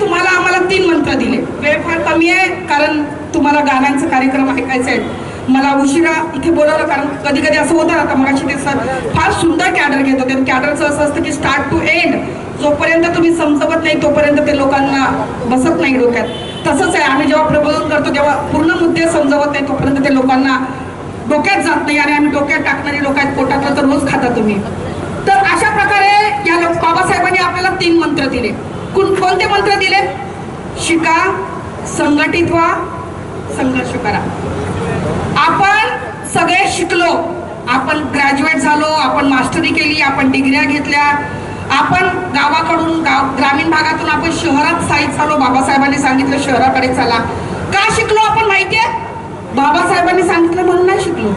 तुम्हाला आम्हाला तीन मंत्र दिले. वेळ फार कमी आहे कारण तुम्हाला गाण्यांचा कार्यक्रम ऐकायचा आहे मला उशिरा इथे बोलवलं कारण कधी कधी असं होतं आता मगाशी ते सर फार सुंदर कॅडर घेत होते. कॅडरचं असं असतं की स्टार्ट टू एंड जोपर्यंत तुम्ही समजवत नाही तोपर्यंत ते लोकांना बसत नाही डोक्यात. तसंच आहे आम्ही जेव्हा प्रबोधन करतो तेव्हा पूर्ण मुद्दे समजवत नाही तोपर्यंत ते लोकांना डोक्यात जात नाही आणि आम्ही डोक्यात टाकणारी लोक आहेत पोटातलं तर रोज खाता तुम्ही. तर अशा प्रकारे या लोक बाबासाहेबांनी आपल्याला तीन मंत्र दिले. कोणते मंत्र दिले? शिका संघटित व्हा संघर्ष करा. आपण सगळे शिकलो. आपण ग्रॅज्युएट झालो आपण मास्टरी केली आपण डिग्र्या घेतल्या. आपण गावाकडून गाव ग्रामीण भागातून आपण शहरात स्थायिक झालो बाबासाहेबांनी सांगितलं शहराकडे चला. का शिकलो आपण माहितीये बाबासाहेबांनी सांगितलं म्हणून नाही शिकलो.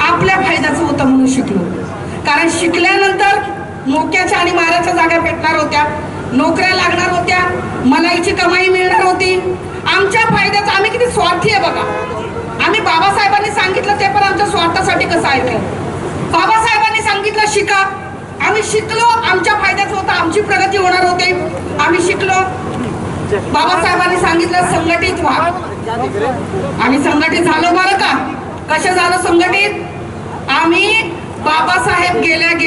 आपल्या फायद्याचं होतं म्हणून शिकलो. कारण शिकल्यानंतर मोक्याच्या आणि माराच्या जागा भेटणार होत्या. नोकऱ्या लागणार होत्या मलाईची कमाई मिळणार होती. आमच्या फायद्याचं आम्ही किती स्वार्थी आहे बघा. आम्ही बाबासाहेबांनी सांगितलं ते पण आमच्या स्वार्थासाठी कसं ऐकलं बाबासाहेबांनी सांगितलं शिका. आम्ही शिकलो आमच्या फायद्याचं होतं आमची प्रगती होणार होते. आम्ही शिकलो. बाबासाहेबांनी सांगितलं संघटित व्हा. आम्ही संघटित झालो बरं का? कसे झालो संघटित? आम्ही बाबासाहेब गेल्या गेल्या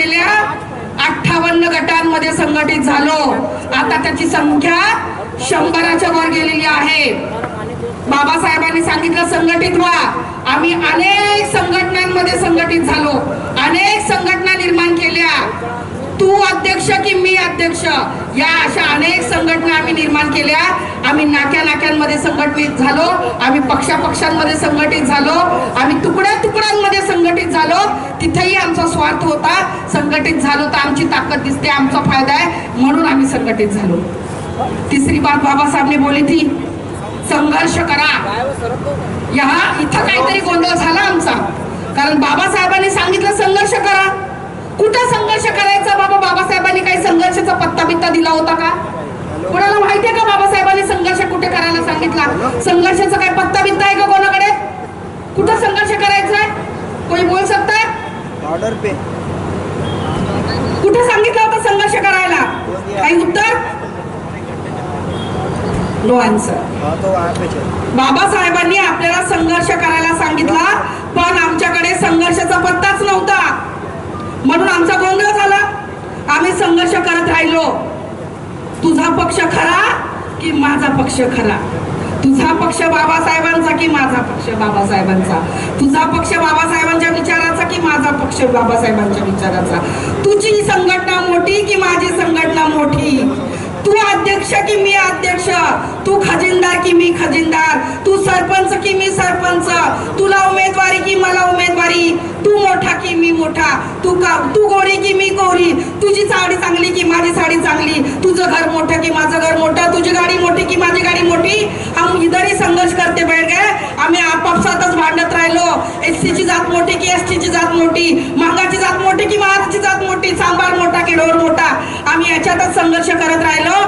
गटांमध्ये झालो. आता त्याची संख्या शंभराच्या वर गेलेली आहे. बाबासाहेबांनी सांगितलं संघटित व्हा. आम्ही अनेक संघटनांमध्ये संघटित झालो. अनेक संघटना निर्माण केल्या. तू अध्यक्ष की मी अध्यक्ष? या अशा अनेक संघटना आम्ही निर्माण केल्या. आम्ही नाक्या नाक्यांमध्ये संघटित झालो. आम्ही पक्षापक्षांमध्ये संघटित झालो. आम्ही तुकड्या तुकड्यांमध्ये संघटित झालो. तिथेही आमचा स्वार्थ होता. संघटित झालो तर आमची ताकद दिसते आमचा फायदा आहे म्हणून आम्ही संघटित झालो. तिसरी बात बाबासाहेबने बोली थी संघर्ष करा. या इथं काहीतरी गोंधळ झाला आमचा. कारण बाबासाहेबांनी सांगितलं संघर्ष करा. कुठं संघर्ष करायचा? बाबा बाबासाहेबांनी काही संघर्षाचा पत्ता बित्ता दिला होता का? कोणाला माहितीये का बाबासाहेबांनी संघर्ष कुठे करायला सांगितला? संघर्षाचा काय पत्ता बित्ता आहे का कोणाकडे? कुठं संघर्ष करायचा आहे कोणी बोल सकता ऑर्डर पे. कुठे सांगितलं होतं संघर्ष करायला? काही उत्तर? नो आन्सर बाबासाहेबांनी आपल्याला संघर्ष करायला सांगितला पण आमच्याकडे संघर्षाचा पत्ताच नव्हता. म्हणून आमचा गोंधळ झाला. आम्ही संघर्ष करत राहिलो. तुझा पक्ष खरा की माझा पक्ष खरा? तुझा पक्ष बाबासाहेबांचा की माझा पक्ष बाबासाहेबांचा? तुझा पक्ष बाबासाहेबांच्या विचाराचा की माझा पक्ष बाबासाहेबांच्या विचाराचा? तुझी संघटना मोठी की माझी संघटना मोठी? तू अध्यक्ष की मी अध्यक्ष? तू खजिनदार की मी खजिनदार? तू सरपंच की मी सरपंच? तुला उमेदवारी की मला उमेदवारी? तू मोठा की मी मोठा? तू का तू गोरी की मी गोरी? तुझी साडी चांगली की माझी साडी चांगली? तुझं घर मोठं की माझं घर मोठं? तुझी गाडी मोठी की माझी गाडी मोठी? ते बाहेर बैठ आम्ही आपापसातच भांडत राहिलो. एस ची जात मोठी की एस ची जात मोठी? मागाची जात मोठी की महाराची जात मोठी? सांबार मोठा की ढोर मोठा? आम्ही याच्यातच संघर्ष करत राहिलो.